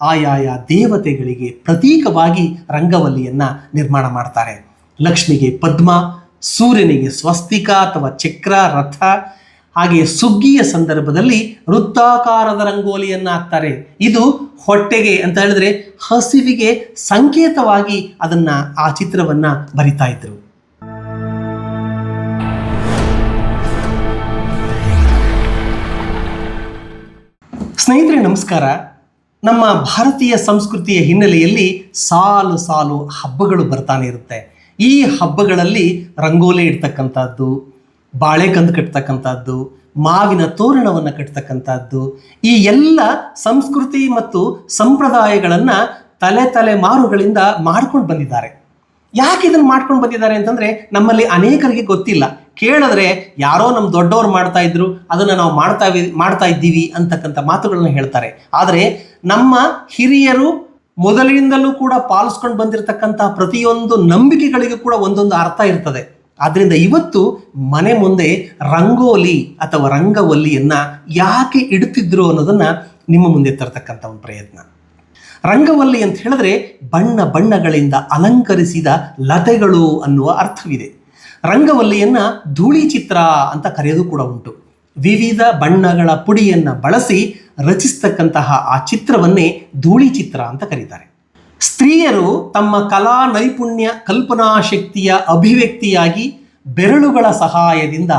ಆಯಾಯ ದೇವತೆಗಳಿಗೆ ಪ್ರತೀಕವಾಗಿ ರಂಗವಲ್ಲಿಯನ್ನು ನಿರ್ಮಾಣ ಮಾಡ್ತಾರೆ. ಲಕ್ಷ್ಮಿಗೆ ಪದ್ಮ, ಸೂರ್ಯನಿಗೆ ಸ್ವಸ್ತಿಕ ಅಥವಾ ಚಕ್ರ, ರಥ, ಹಾಗೆ ಸುಗ್ಗಿಯ ಸಂದರ್ಭದಲ್ಲಿ ವೃತ್ತಾಕಾರದ ರಂಗೋಲಿಯನ್ನ ಹಾಕ್ತಾರೆ. ಇದು ಹೊಟ್ಟೆಗೆ ಅಂತ ಹೇಳಿದ್ರೆ ಹಸಿವಿಗೆ ಸಂಕೇತವಾಗಿ ಅದನ್ನ ಆ ಚಿತ್ರವನ್ನ ಬರಿತಾ ಇದ್ರು. ಸ್ನೇಹಿತರೆ, ನಮಸ್ಕಾರ. ನಮ್ಮ ಭಾರತೀಯ ಸಂಸ್ಕೃತಿಯ ಹಿನ್ನೆಲೆಯಲ್ಲಿ ಸಾಲು ಸಾಲು ಹಬ್ಬಗಳು ಬರ್ತಾನೆ ಇರುತ್ತೆ. ಈ ಹಬ್ಬಗಳಲ್ಲಿ ರಂಗೋಲಿ ಇಡ್ತಕ್ಕಂಥದ್ದು, ಬಾಳೆಕಂದು ಕಟ್ತಕ್ಕಂಥದ್ದು, ಮಾವಿನ ತೋರಣವನ್ನು ಕಟ್ತಕ್ಕಂಥದ್ದು, ಈ ಎಲ್ಲ ಸಂಸ್ಕೃತಿ ಮತ್ತು ಸಂಪ್ರದಾಯಗಳನ್ನು ತಲೆ ತಲೆಮಾರುಗಳಿಂದ ಮಾಡ್ಕೊಂಡು ಬಂದಿದ್ದಾರೆ. ಯಾಕೆ ಇದನ್ನು ಮಾಡ್ಕೊಂಡು ಬಂದಿದ್ದಾರೆ ಅಂತಂದರೆ ನಮ್ಮಲ್ಲಿ ಅನೇಕರಿಗೆ ಗೊತ್ತಿಲ್ಲ. ಕೇಳಿದ್ರೆ ಯಾರೋ ನಮ್ಮ ದೊಡ್ಡವರು ಮಾಡ್ತಾ ಇದ್ರು, ಅದನ್ನು ನಾವು ಮಾಡ್ತಾ ಮಾಡ್ತಾ ಇದ್ದೀವಿ ಅಂತಕ್ಕಂಥ ಮಾತುಗಳನ್ನ ಹೇಳ್ತಾರೆ. ಆದರೆ ನಮ್ಮ ಹಿರಿಯರು ಮೊದಲಿನಿಂದಲೂ ಕೂಡ ಪಾಲಿಸ್ಕೊಂಡು ಬಂದಿರತಕ್ಕಂತಹ ಪ್ರತಿಯೊಂದು ನಂಬಿಕೆಗಳಿಗೂ ಕೂಡ ಒಂದೊಂದು ಅರ್ಥ ಇರ್ತದೆ. ಆದ್ರಿಂದ ಇವತ್ತು ಮನೆ ಮುಂದೆ ರಂಗೋಲಿ ಅಥವಾ ರಂಗವಲ್ಲಿಯನ್ನ ಯಾಕೆ ಇಡ್ತಿದ್ರು ಅನ್ನೋದನ್ನ ನಿಮ್ಮ ಮುಂದೆ ತರ್ತಕ್ಕಂಥ ಒಂದು ಪ್ರಯತ್ನ. ರಂಗವಲ್ಲಿ ಅಂತ ಹೇಳಿದ್ರೆ ಬಣ್ಣ ಬಣ್ಣಗಳಿಂದ ಅಲಂಕರಿಸಿದ ಲತೆಗಳು ಅನ್ನುವ ಅರ್ಥವಿದೆ. ರಂಗವಲ್ಲಿಯನ್ನ ಧೂಳಿ ಚಿತ್ರ ಅಂತ ಕರೆಯೋದು ಕೂಡ ಉಂಟು. ವಿವಿಧ ಬಣ್ಣಗಳ ಪುಡಿಯನ್ನು ಬಳಸಿ ರಚಿಸ್ತಕ್ಕಂತಹ ಆ ಚಿತ್ರವನ್ನೇ ಧೂಳಿ ಚಿತ್ರ ಅಂತ ಕರೀತಾರೆ. ಸ್ತ್ರೀಯರು ತಮ್ಮ ಕಲಾ ನೈಪುಣ್ಯ ಕಲ್ಪನಾ ಶಕ್ತಿಯ ಅಭಿವ್ಯಕ್ತಿಯಾಗಿ ಬೆರಳುಗಳ ಸಹಾಯದಿಂದ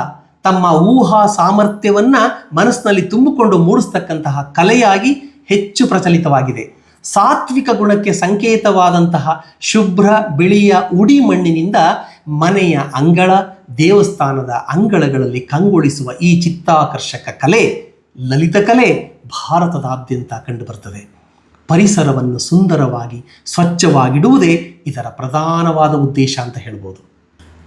ತಮ್ಮ ಊಹಾ ಸಾಮರ್ಥ್ಯವನ್ನ ಮನಸ್ಸಿನಲ್ಲಿ ತುಂಬಿಕೊಂಡು ಮೂಡಿಸ್ತಕ್ಕಂತಹ ಕಲೆಯಾಗಿ ಹೆಚ್ಚು ಪ್ರಚಲಿತವಾಗಿದೆ. ಸಾತ್ವಿಕ ಗುಣಕ್ಕೆ ಸಂಕೇತವಾದಂತಹ ಶುಭ್ರ, ಬಿಳಿಯ, ಉಡಿ ಮಣ್ಣಿನಿಂದ ಮನೆಯ ಅಂಗಳ ದೇವಸ್ಥಾನದ ಅಂಗಳಗಳಲ್ಲಿ ಕಂಗೊಳಿಸುವ ಈ ಚಿತ್ತಾಕರ್ಷಕ ಕಲೆ, ಲಲಿತ ಕಲೆ ಭಾರತದಾದ್ಯಂತ ಕಂಡುಬರ್ತದೆ. ಪರಿಸರವನ್ನು ಸುಂದರವಾಗಿ ಸ್ವಚ್ಛವಾಗಿಡುವುದೇ ಇದರ ಪ್ರಧಾನವಾದ ಉದ್ದೇಶ ಅಂತ ಹೇಳ್ಬೋದು.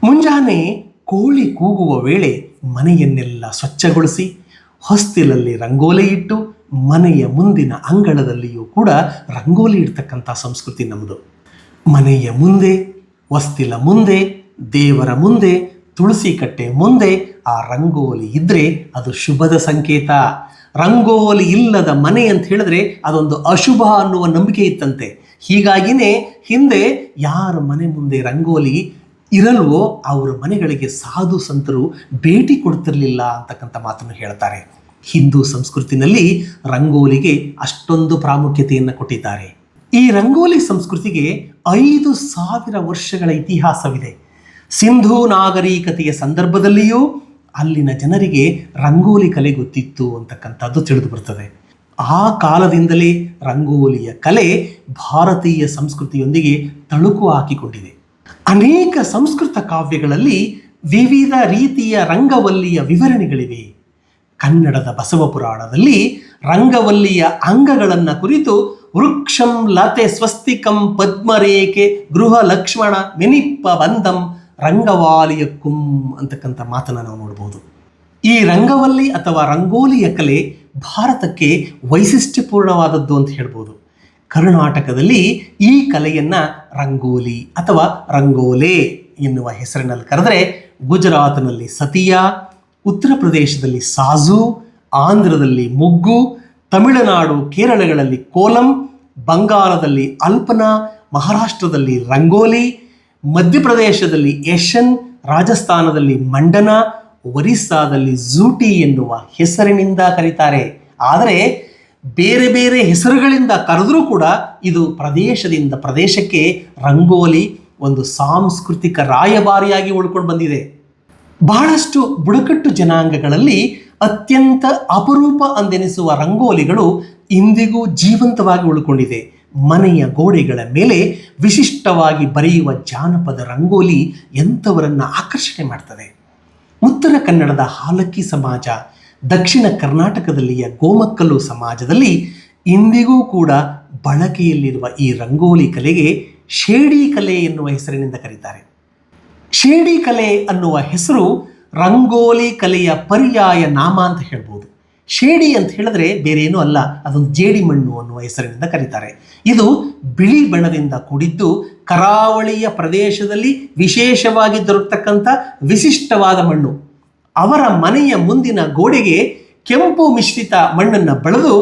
ಮುಂಜಾನೆ ಕೋಳಿ ಕೂಗುವ ವೇಳೆ ಮನೆಯನ್ನೆಲ್ಲ ಸ್ವಚ್ಛಗೊಳಿಸಿ, ಹೊಸ್ತಿಲಲ್ಲಿ ರಂಗೋಲಿ ಇಟ್ಟು, ಮನೆಯ ಮುಂದಿನ ಅಂಗಳದಲ್ಲಿಯೂ ಕೂಡ ರಂಗೋಲಿ ಇಡ್ತಕ್ಕಂಥ ಸಂಸ್ಕೃತಿ ನಮ್ಮದು ಮನೆಯ ಮುಂದೆ, ಹೊಸ್ತಿಲ ಮುಂದೆ, ದೇವರ ಮುಂದೆ ತುಳಸಿ ಕಟ್ಟೆ ಮುಂದೆ ಆ ರಂಗೋಲಿ ಇದ್ದರೆ ಅದು ಶುಭದ ಸಂಕೇತ. ರಂಗೋಲಿ ಇಲ್ಲದ ಮನೆ ಅಂತ ಹೇಳಿದ್ರೆ ಅದೊಂದು ಅಶುಭ ಅನ್ನುವ ನಂಬಿಕೆ ಇತ್ತಂತೆ. ಹೀಗಾಗಿನೇ ಹಿಂದೆ ಯಾರ ಮನೆ ಮುಂದೆ ರಂಗೋಲಿ ಇರಲ್ವೋ ಅವರ ಮನೆಗಳಿಗೆ ಸಾಧು ಸಂತರು ಭೇಟಿ ಕೊಡ್ತಿರಲಿಲ್ಲ ಅಂತಕ್ಕಂಥ ಮಾತನ್ನು ಹೇಳ್ತಾರೆ. ಹಿಂದೂ ಸಂಸ್ಕೃತಿನಲ್ಲಿ ರಂಗೋಲಿಗೆ ಅಷ್ಟೊಂದು ಪ್ರಾಮುಖ್ಯತೆಯನ್ನು ಕೊಟ್ಟಿದ್ದಾರೆ. ಈ ರಂಗೋಲಿ ಸಂಸ್ಕೃತಿಗೆ ಐದು ಸಾವಿರ ವರ್ಷಗಳ ಇತಿಹಾಸವಿದೆ. ಸಿಂಧೂ ನಾಗರಿಕತೆಯ ಸಂದರ್ಭದಲ್ಲಿಯೂ ಅಲ್ಲಿನ ಜನರಿಗೆ ರಂಗೋಲಿ ಕಲೆ ಗೊತ್ತಿತ್ತು ಅಂತಕ್ಕಂಥದ್ದು ತಿಳಿದು ಬರ್ತದೆ. ಆ ಕಾಲದಿಂದಲೇ ರಂಗೋಲಿಯ ಕಲೆ ಭಾರತೀಯ ಸಂಸ್ಕೃತಿಯೊಂದಿಗೆ ತಳುಕು ಹಾಕಿಕೊಂಡಿದೆ. ಅನೇಕ ಸಂಸ್ಕೃತ ಕಾವ್ಯಗಳಲ್ಲಿ ವಿವಿಧ ರೀತಿಯ ರಂಗವಲ್ಲಿಯ ವಿವರಣೆಗಳಿವೆ. ಕನ್ನಡದ ಬಸವ ಪುರಾಣದಲ್ಲಿ ರಂಗವಲ್ಲಿಯ ಅಂಗಗಳನ್ನು ಕುರಿತು ವೃಕ್ಷಂ ಲತೆ ಸ್ವಸ್ತಿಕಂ ಪದ್ಮರೇಖೆ ಗೃಹ ಲಕ್ಷ್ಮಣ ಮೆನಿಪ್ಪ ಬಂದಂ ರಂಗವಾಲಿಯಕ್ಕುಂ ಅಂತಕ್ಕಂಥ ಮಾತನ್ನು ನಾವು ನೋಡ್ಬೋದು. ಈ ರಂಗವಲ್ಲಿ ಅಥವಾ ರಂಗೋಲಿಯ ಕಲೆ ಭಾರತಕ್ಕೆ ವೈಶಿಷ್ಟ್ಯಪೂರ್ಣವಾದದ್ದು ಅಂತ ಹೇಳ್ಬೋದು. ಕರ್ನಾಟಕದಲ್ಲಿ ಈ ಕಲೆಯನ್ನ ರಂಗೋಲಿ ಅಥವಾ ರಂಗೋಲೆ ಎನ್ನುವ ಹೆಸರಿನಲ್ಲಿ ಕರೆದರೆ ಗುಜರಾತ್ನಲ್ಲಿ ಸತಿಯಾ, ಉತ್ತರ ಪ್ರದೇಶದಲ್ಲಿ ಸಾಜು, ಆಂಧ್ರದಲ್ಲಿ ಮುಗ್ಗು, ತಮಿಳುನಾಡು ಕೇರಳಗಳಲ್ಲಿ ಕೋಲಂ, ಬಂಗಾಳದಲ್ಲಿ ಅಲ್ಪನ, ಮಹಾರಾಷ್ಟ್ರದಲ್ಲಿ ರಂಗೋಲಿ ಮಧ್ಯಪ್ರದೇಶದಲ್ಲಿ ಯಶನ್ ರಾಜಸ್ಥಾನದಲ್ಲಿ ಮಂಡನ, ಒರಿಸ್ಸಾದಲ್ಲಿ ಝೂಟಿ ಎನ್ನುವ ಹೆಸರಿನಿಂದ ಕರೀತಾರೆ. ಆದರೆ ಬೇರೆ ಬೇರೆ ಹೆಸರುಗಳಿಂದ ಕರೆದರೂ ಕೂಡ ಇದು ಪ್ರದೇಶದಿಂದ ಪ್ರದೇಶಕ್ಕೆ ರಂಗೋಲಿ, ಒಂದು ಸಾಂಸ್ಕೃತಿಕ ರಾಯಭಾರಿಯಾಗಿ ಉಳ್ಕೊಂಡು ಬಂದಿದೆ. ಬಹಳಷ್ಟು ಬುಡಕಟ್ಟು ಜನಾಂಗಗಳಲ್ಲಿ ಅತ್ಯಂತ ಅಪರೂಪ ಅಂದೆನಿಸುವ ರಂಗೋಲಿಗಳು ಇಂದಿಗೂ ಜೀವಂತವಾಗಿ ಉಳ್ಕೊಂಡಿದೆ. ಮನೆಯ ಗೋಡೆಗಳ ಮೇಲೆ ವಿಶಿಷ್ಟವಾಗಿ ಬರೆಯುವ ಜಾನಪದ ರಂಗೋಲಿ ಎಂಥವರನ್ನು ಆಕರ್ಷಣೆ ಮಾಡ್ತದೆ. ಉತ್ತರ ಕನ್ನಡದ ಹಾಲಕ್ಕಿ ಸಮಾಜ, ದಕ್ಷಿಣ ಕರ್ನಾಟಕದಲ್ಲಿಯ ಗೋಮಕ್ಕಲು ಸಮಾಜದಲ್ಲಿ ಇಂದಿಗೂ ಕೂಡ ಬಳಕೆಯಲ್ಲಿರುವ ಈ ರಂಗೋಲಿ ಕಲೆಗೆ ಶೇಡಿ ಕಲೆ ಎನ್ನುವ ಹೆಸರಿನಿಂದ ಕರೀತಾರೆ. ಶೇಡಿ ಕಲೆ ಅನ್ನುವ ಹೆಸರು ರಂಗೋಲಿ ಕಲೆಯ ಪರ್ಯಾಯ ನಾಮ ಅಂತ ಹೇಳ್ಬೋದು. ಶೇಡಿ ಅಂತ ಹೇಳಿದ್ರೆ ಬೇರೆ ಅಲ್ಲ, ಅದೊಂದು ಜೇಡಿ ಮಣ್ಣು ಅನ್ನುವ ಹೆಸರಿನಿಂದ ಕರೀತಾರೆ. ಇದು ಬಿಳಿ ಬಣ್ಣದಿಂದ ಕೂಡಿದ್ದು ಕರಾವಳಿಯ ಪ್ರದೇಶದಲ್ಲಿ ವಿಶೇಷವಾಗಿ ದೊರಕತಕ್ಕಂಥ ವಿಶಿಷ್ಟವಾದ ಮಣ್ಣು. ಅವರ ಮನೆಯ ಮುಂದಿನ ಗೋಡೆಗೆ ಕೆಂಪು ಮಿಶ್ರಿತ ಮಣ್ಣನ್ನು ಬಳದು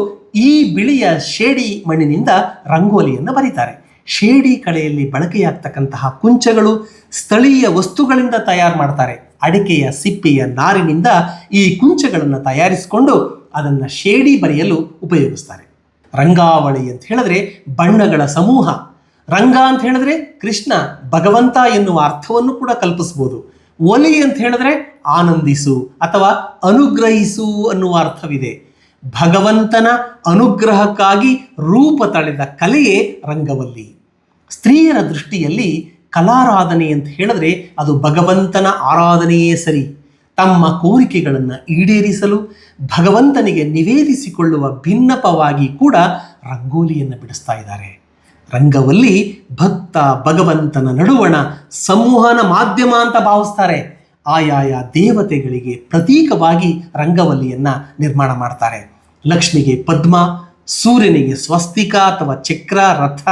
ಈ ಬಿಳಿಯ ಶೇಡಿ ಮಣ್ಣಿನಿಂದ ರಂಗೋಲಿಯನ್ನು ಬರೀತಾರೆ. ಶೇಡಿ ಕಲೆಯಲ್ಲಿ ಬಳಕೆಯಾಗ್ತಕ್ಕಂತಹ ಕುಂಚಗಳು ಸ್ಥಳೀಯ ವಸ್ತುಗಳಿಂದ ತಯಾರು ಮಾಡ್ತಾರೆ. ಅಡಿಕೆಯ ಸಿಪ್ಪೆಯ ನಾರಿನಿಂದ ಈ ಕುಂಚಗಳನ್ನು ತಯಾರಿಸಿಕೊಂಡು ಅದನ್ನು ಶೇಡಿ ಬರೆಯಲು ಉಪಯೋಗಿಸ್ತಾರೆ. ರಂಗಾವಳಿ ಅಂತ ಹೇಳಿದ್ರೆ ಬಣ್ಣಗಳ ಸಮೂಹ. ರಂಗ ಅಂತ ಹೇಳಿದ್ರೆ ಕೃಷ್ಣ, ಭಗವಂತ ಎನ್ನುವ ಅರ್ಥವನ್ನು ಕೂಡ ಕಲ್ಪಿಸ್ಬೋದು. ಒಲಿ ಅಂತ ಹೇಳಿದ್ರೆ ಆನಂದಿಸು ಅಥವಾ ಅನುಗ್ರಹಿಸು ಅನ್ನುವ ಅರ್ಥವಿದೆ. ಭಗವಂತನ ಅನುಗ್ರಹಕ್ಕಾಗಿ ರೂಪ ತಳೆದ ಕಲೆಯೇ ರಂಗವಲ್ಲಿ. ಸ್ತ್ರೀಯರ ದೃಷ್ಟಿಯಲ್ಲಿ ಕಲಾರಾಧನೆ ಅಂತ ಹೇಳಿದ್ರೆ ಅದು ಭಗವಂತನ ಆರಾಧನೆಯೇ ಸರಿ. ತಮ್ಮ ಕೋರಿಕೆಗಳನ್ನು ಈಡೇರಿಸಲು ಭಗವಂತನಿಗೆ ನಿವೇದಿಸಿಕೊಳ್ಳುವ ಭಿನ್ನಪವಾಗಿ ಕೂಡ ರಂಗೋಲಿಯನ್ನು ಬಿಡಿಸ್ತಾ ಇದ್ದಾರೆ. ರಂಗವಲ್ಲಿ ಭಕ್ತ, ಭಗವಂತನ ನಡುವಣ ಸಂವಹನ ಮಾಧ್ಯಮ ಅಂತ ಭಾವಿಸ್ತಾರೆ. ಆಯಾಯ ದೇವತೆಗಳಿಗೆ ಪ್ರತೀಕವಾಗಿ ರಂಗವಲ್ಲಿಯನ್ನು ನಿರ್ಮಾಣ ಮಾಡ್ತಾರೆ. ಲಕ್ಷ್ಮಿಗೆ ಪದ್ಮ, ಸೂರ್ಯನಿಗೆ ಸ್ವಸ್ತಿಕ ಅಥವಾ ಚಕ್ರ, ರಥ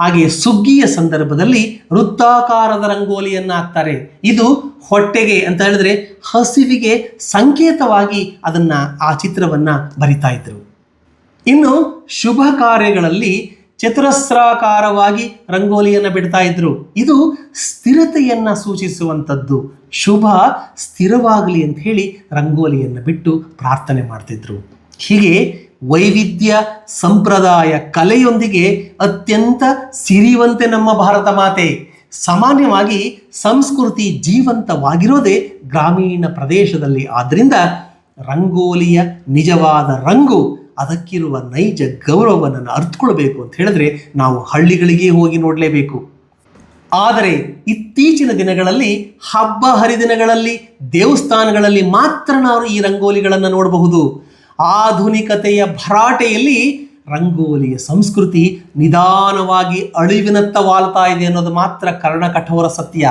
ಹಾಗೆ ಸುಗ್ಗಿಯ ಸಂದರ್ಭದಲ್ಲಿ ವೃತ್ತಾಕಾರದ ರಂಗೋಲಿಯನ್ನ ಹಾಕ್ತಾರೆ ಇದು ಹೊಟ್ಟೆಗೆ ಅಂತ ಹೇಳಿದ್ರೆ ಹಸಿವಿಗೆ ಸಂಕೇತವಾಗಿ ಅದನ್ನ ಆ ಚಿತ್ರವನ್ನ ಬರಿತಾ ಇದ್ರು. ಇನ್ನು ಶುಭ ಕಾರ್ಯಗಳಲ್ಲಿ ಚತುರಸ್ರಾಕಾರವಾಗಿ ರಂಗೋಲಿಯನ್ನು ಬಿಡ್ತಾ ಇದ್ರು. ಇದು ಸ್ಥಿರತೆಯನ್ನು ಸೂಚಿಸುವಂಥದ್ದು. ಶುಭ ಸ್ಥಿರವಾಗಲಿ ಅಂತ ಹೇಳಿ ರಂಗೋಲಿಯನ್ನು ಬಿಟ್ಟು ಪ್ರಾರ್ಥನೆ ಮಾಡ್ತಿದ್ರು. ಹೀಗೆ ವೈವಿಧ್ಯ ಸಂಪ್ರದಾಯ ಕಲೆಯೊಂದಿಗೆ ಅತ್ಯಂತ ಸಿರಿವಂತೆ ನಮ್ಮ ಭಾರತ ಮಾತೆ. ಸಾಮಾನ್ಯವಾಗಿ ಸಂಸ್ಕೃತಿ ಜೀವಂತವಾಗಿರೋದೇ ಗ್ರಾಮೀಣ ಪ್ರದೇಶದಲ್ಲಿ. ಆದ್ದರಿಂದ ರಂಗೋಲಿಯ ನಿಜವಾದ ರಂಗು ಅದಕ್ಕಿರುವ ನೈಜ ಗೌರವವನ್ನು ಅರ್ಥಕೊಳ್ಬೇಕು ಅಂತ ಹೇಳಿದ್ರೆ ನಾವು ಹಳ್ಳಿಗಳಿಗೆ ಹೋಗಿ ನೋಡಲೇಬೇಕು. ಆದರೆ ಇತ್ತೀಚಿನ ದಿನಗಳಲ್ಲಿ ಹಬ್ಬ ಹರಿದಿನಗಳಲ್ಲಿ ದೇವಸ್ಥಾನಗಳಲ್ಲಿ ಮಾತ್ರ ನಾವು ಈ ರಂಗೋಲಿಗಳನ್ನು ನೋಡಬಹುದು. ಆಧುನಿಕತೆಯ ಭರಾಟೆಯಲ್ಲಿ ರಂಗೋಲಿಯ ಸಂಸ್ಕೃತಿ ನಿಧಾನವಾಗಿ ಅಳಿವಿನತ್ತ ವಾಲ್ತಾ ಇದೆ ಅನ್ನೋದು ಮಾತ್ರ ಕರ್ಣಕಠೋರ ಸತ್ಯ.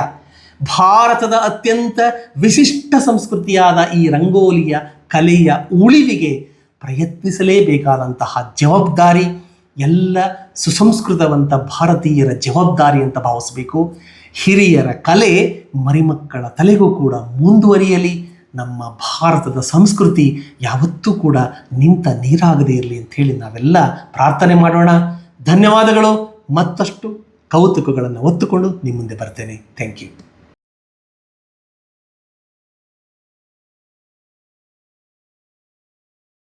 ಭಾರತದ ಅತ್ಯಂತ ವಿಶಿಷ್ಟ ಸಂಸ್ಕೃತಿಯಾದ ಈ ರಂಗೋಲಿಯ ಕಲೆಯ ಉಳಿವಿಗೆ ಪ್ರಯತ್ನಿಸಲೇಬೇಕಾದಂತಹ ಜವಾಬ್ದಾರಿ, ಎಲ್ಲ ಸುಸಂಸ್ಕೃತವಂತ ಭಾರತೀಯರ ಜವಾಬ್ದಾರಿ ಅಂತ ಭಾವಿಸಬೇಕು. ಹಿರಿಯರ ಕಲೆ ಮರಿಮಕ್ಕಳ ತಲೆಗೂ ಕೂಡ ಮುಂದುವರಿಯಲಿ. ನಮ್ಮ ಭಾರತದ ಸಂಸ್ಕೃತಿ ಯಾವತ್ತೂ ಕೂಡ ನಿಂತ ನೀರಾಗದೇ ಇರಲಿ ಅಂತ ಹೇಳಿ ನಾವೆಲ್ಲ ಪ್ರಾರ್ಥನೆ ಮಾಡೋಣ. ಧನ್ಯವಾದಗಳು. ಮತ್ತಷ್ಟು ಕೌತುಕಗಳನ್ನು ಒತ್ತುಕೊಂಡು ನಿಮ್ಮ ಮುಂದೆ ಬರ್ತೇನೆ. Thank you